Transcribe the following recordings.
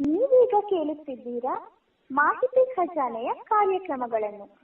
ನೀವೀಗ ಕೇಳುತ್ತಿದ್ದೀರಾ ಮಾಹಿತಿ ಖಜಾನೆಯ ಕಾರ್ಯಕ್ರಮಗಳನ್ನು.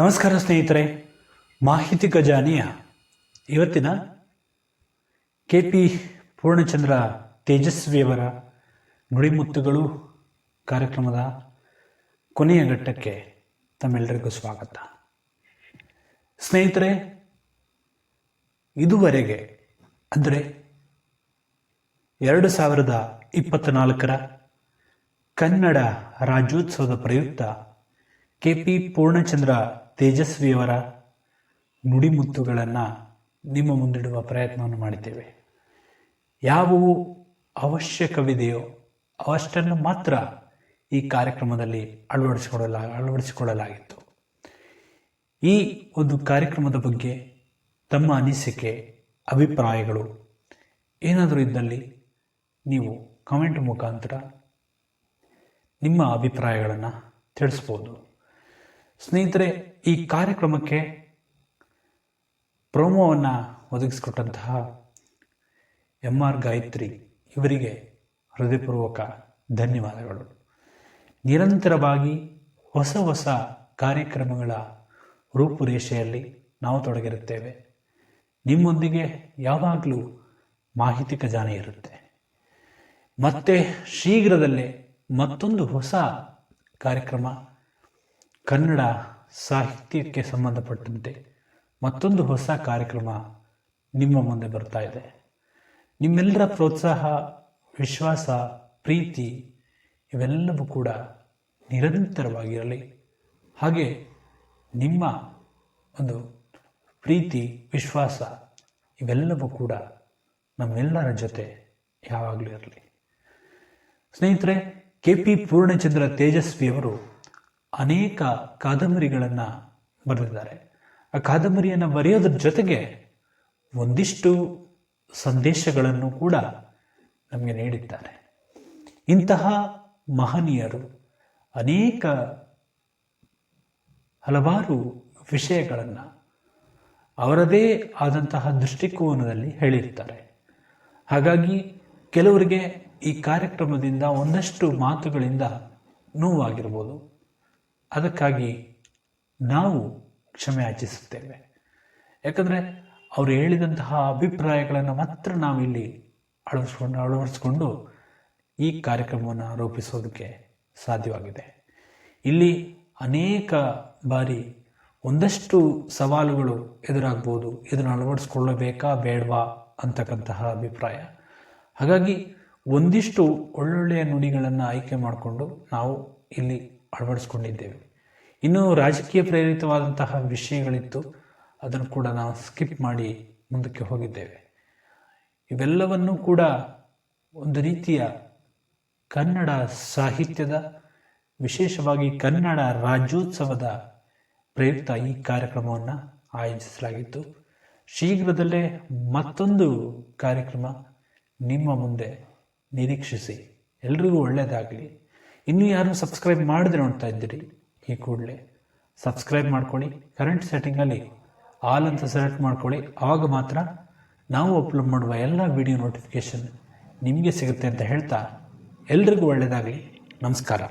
ನಮಸ್ಕಾರ ಸ್ನೇಹಿತರೆ, ಮಾಹಿತಿ ಖಜಾನೆಯ ಇವತ್ತಿನ ಕೆ ಪಿ ಪೂರ್ಣಚಂದ್ರ ತೇಜಸ್ವಿಯವರ ನುಡಿಮುತ್ತುಗಳು ಕಾರ್ಯಕ್ರಮದ ಕೊನೆಯ ಘಟ್ಟಕ್ಕೆ ತಮ್ಮೆಲ್ಲರಿಗೂ ಸ್ವಾಗತ. ಸ್ನೇಹಿತರೆ, ಇದುವರೆಗೆ ಅಂದರೆ ಎರಡು ಸಾವಿರದ ಇಪ್ಪತ್ತ್ನಾಲ್ಕರ ಕನ್ನಡ ರಾಜ್ಯೋತ್ಸವದ ಪ್ರಯುಕ್ತ ಕೆ ಪಿ ಪೂರ್ಣಚಂದ್ರ ತೇಜಸ್ವಿಯವರ ನುಡಿಮುತ್ತುಗಳನ್ನು ನಿಮ್ಮ ಮುಂದಿಡುವ ಪ್ರಯತ್ನವನ್ನು ಮಾಡಿದ್ದೇವೆ. ಯಾವುವು ಅವಶ್ಯಕವಿದೆಯೋ ಅವಷ್ಟನ್ನು ಮಾತ್ರ ಈ ಕಾರ್ಯಕ್ರಮದಲ್ಲಿ ಅಳವಡಿಸಿಕೊಳ್ಳಲ, ಅಳವಡಿಸಿಕೊಳ್ಳಲಾಗಿತ್ತು. ಈ ಒಂದು ಕಾರ್ಯಕ್ರಮದ ಬಗ್ಗೆ ತಮ್ಮ ಅನಿಸಿಕೆ, ಅಭಿಪ್ರಾಯಗಳು ಏನಾದರೂ ಇದ್ದಲ್ಲಿ ನೀವು ಕಮೆಂಟ್ ಮುಖಾಂತರ ನಿಮ್ಮ ಅಭಿಪ್ರಾಯಗಳನ್ನು ತಿಳಿಸ್ಬೋದು. ಸ್ನೇಹಿತರೆ, ಈ ಕಾರ್ಯಕ್ರಮಕ್ಕೆ ಪ್ರೋಮೋವನ್ನು ಒದಗಿಸಿಕೊಟ್ಟಂತಹ ಎಂ ಆರ್ ಗಾಯತ್ರಿ ಇವರಿಗೆ ಹೃದಯಪೂರ್ವಕ ಧನ್ಯವಾದಗಳು. ನಿರಂತರವಾಗಿ ಹೊಸ ಹೊಸ ಕಾರ್ಯಕ್ರಮಗಳ ರೂಪುರೇಷೆಯಲ್ಲಿ ನಾವು ತೊಡಗಿರುತ್ತೇವೆ. ನಿಮ್ಮೊಂದಿಗೆ ಯಾವಾಗಲೂ ಮಾಹಿತಿ ಖಜಾನೆ ಇರುತ್ತೆ. ಮತ್ತೆ ಶೀಘ್ರದಲ್ಲೇ ಮತ್ತೊಂದು ಹೊಸ ಕಾರ್ಯಕ್ರಮ ಕನ್ನಡ ಸಾಹಿತ್ಯಕ್ಕೆ ಸಂಬಂಧಪಟ್ಟಂತೆ ಮತ್ತೊಂದು ಹೊಸ ಕಾರ್ಯಕ್ರಮ ನಿಮ್ಮ ಮುಂದೆ ಬರ್ತಾ ಇದೆ. ನಿಮ್ಮೆಲ್ಲರ ಪ್ರೋತ್ಸಾಹ, ವಿಶ್ವಾಸ, ಪ್ರೀತಿ ಇವೆಲ್ಲವೂ ಕೂಡ ನಿರಂತರವಾಗಿರಲಿ. ಹಾಗೆ ನಿಮ್ಮ ಒಂದು ಪ್ರೀತಿ, ವಿಶ್ವಾಸ ಇವೆಲ್ಲವೂ ಕೂಡ ನಮ್ಮೆಲ್ಲರ ಜೊತೆ ಯಾವಾಗಲೂ ಇರಲಿ. ಸ್ನೇಹಿತರೆ, ಕೆ ಪಿ ಪೂರ್ಣಚಂದ್ರ ತೇಜಸ್ವಿಯವರು ಅನೇಕ ಕಾದಂಬರಿಗಳನ್ನು ಬರೆದಿದ್ದಾರೆ. ಆ ಕಾದಂಬರಿಯನ್ನು ಬರೆಯೋದ್ರ ಜೊತೆಗೆ ಒಂದಿಷ್ಟು ಸಂದೇಶಗಳನ್ನು ಕೂಡ ನಮಗೆ ನೀಡಿದ್ದಾರೆ. ಇಂತಹ ಮಹನೀಯರು ಅನೇಕ ಹಲವಾರು ವಿಷಯಗಳನ್ನು ಅವರದೇ ಆದಂತಹ ದೃಷ್ಟಿಕೋನದಲ್ಲಿ ಹೇಳಿರ್ತಾರೆ. ಹಾಗಾಗಿ ಕೆಲವರಿಗೆ ಈ ಕಾರ್ಯಕ್ರಮದಿಂದ ಒಂದಷ್ಟು ಮಾತುಗಳಿಂದ ನೋವಾಗಿರ್ಬೋದು. ಅದಕ್ಕಾಗಿ ನಾವು ಕ್ಷಮೆ ಯಾಚಿಸುತ್ತೇವೆ. ಯಾಕಂದರೆ ಅವರು ಹೇಳಿದಂತಹ ಅಭಿಪ್ರಾಯಗಳನ್ನು ಮಾತ್ರ ನಾವಿಲ್ಲಿ ಅಳವಡಿಸ್ಕೊಂಡು ಅಳವಡಿಸ್ಕೊಂಡು ಈ ಕಾರ್ಯಕ್ರಮವನ್ನು ರೂಪಿಸೋದಕ್ಕೆ ಸಾಧ್ಯವಾಗಿದೆ. ಇಲ್ಲಿ ಅನೇಕ ಬಾರಿ ಒಂದಷ್ಟು ಸವಾಲುಗಳು ಎದುರಾಗ್ಬೋದು. ಇದನ್ನು ಅಳವಡಿಸ್ಕೊಳ್ಳಬೇಕಾ, ಬೇಡವಾ ಅಂತಕ್ಕಂತಹ ಅಭಿಪ್ರಾಯ. ಹಾಗಾಗಿ ಒಂದಿಷ್ಟು ಒಳ್ಳೊಳ್ಳೆಯ ನುಡಿಗಳನ್ನು ಆಯ್ಕೆ ಮಾಡಿಕೊಂಡು ನಾವು ಇಲ್ಲಿ ಅಳವಡಿಸ್ಕೊಂಡಿದ್ದೇವೆ. ಇನ್ನು ರಾಜಕೀಯ ಪ್ರೇರಿತವಾದಂತಹ ವಿಷಯಗಳಿತ್ತು. ಅದನ್ನು ಕೂಡ ನಾವು ಸ್ಕಿಪ್ ಮಾಡಿ ಮುಂದಕ್ಕೆ ಹೋಗಿದ್ದೇವೆ. ಇವೆಲ್ಲವನ್ನೂ ಕೂಡ ಒಂದು ರೀತಿಯ ಕನ್ನಡ ಸಾಹಿತ್ಯದ, ವಿಶೇಷವಾಗಿ ಕನ್ನಡ ರಾಜ್ಯೋತ್ಸವದ ಪ್ರಯುಕ್ತ ಈ ಕಾರ್ಯಕ್ರಮವನ್ನು ಆಯೋಜಿಸಲಾಗಿತ್ತು. ಶೀಘ್ರದಲ್ಲೇ ಮತ್ತೊಂದು ಕಾರ್ಯಕ್ರಮ ನಿಮ್ಮ ಮುಂದೆ ನಿರೀಕ್ಷಿಸಿ. ಎಲ್ರಿಗೂ ಒಳ್ಳೆಯದಾಗಲಿ. ಇನ್ನೂ ಯಾರು ಸಬ್ಸ್ಕ್ರೈಬ್ ಮಾಡಿದ್ರೆ ನೋಡ್ತಾ ಇದ್ದೀರಿ, ಈ ಕೂಡಲೇ ಸಬ್ಸ್ಕ್ರೈಬ್ ಮಾಡ್ಕೊಳ್ಳಿ ಕರೆಂಟ್ ಸೆಟ್ಟಿಂಗಲ್ಲಿ ಆಲ್ ಅಂತ ಸೆಲೆಕ್ಟ್ ಮಾಡ್ಕೊಳ್ಳಿ. ಆವಾಗ ಮಾತ್ರ ನಾವು ಅಪ್ಲೋಡ್ ಮಾಡುವ ಎಲ್ಲ ವಿಡಿಯೋ ನೋಟಿಫಿಕೇಷನ್ ನಿಮಗೆ ಸಿಗುತ್ತೆ ಅಂತ ಹೇಳ್ತಾ ಎಲ್ರಿಗೂ ಒಳ್ಳೆಯದಾಗಲಿ ನಮಸ್ಕಾರ.